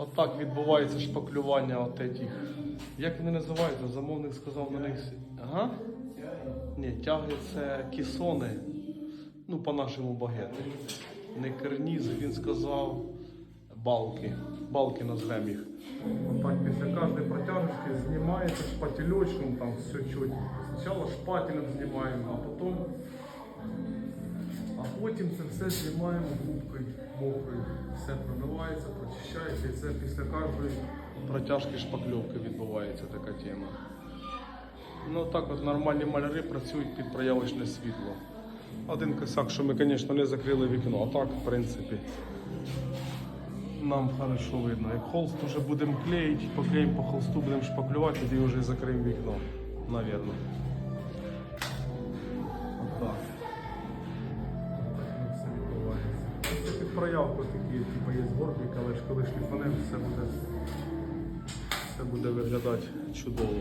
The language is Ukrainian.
Отак відбувається шпаклювання от этих. Як вони називаються? Замовник сказав на них. Ага? Ні, тяги це кісони. Ну, по-нашому багети. Не карнізи, він сказав балки. Балки назвемо їх. Отак після кожної протяжки знімається шпательочком, там все чуть. Спочатку шпателем знімаємо, потім це все знімаємо губкою мокрою. Все промивається, прочищається і це після кожної протяжки шпакльовки відбувається така тема. Ну так от нормальні маляри працюють під проявочне світло. Один косяк, що ми, звісно, не закрили вікно, а так, в принципі, нам хорошо видно. Як холст вже будемо клеїти, поклеїмо по холсту, будемо шпаклювати, тоді вже закриємо вікно, навірно. Проявку такі, типу є горбик, але ж коли шліфанем, все буде, все буде виглядати чудово.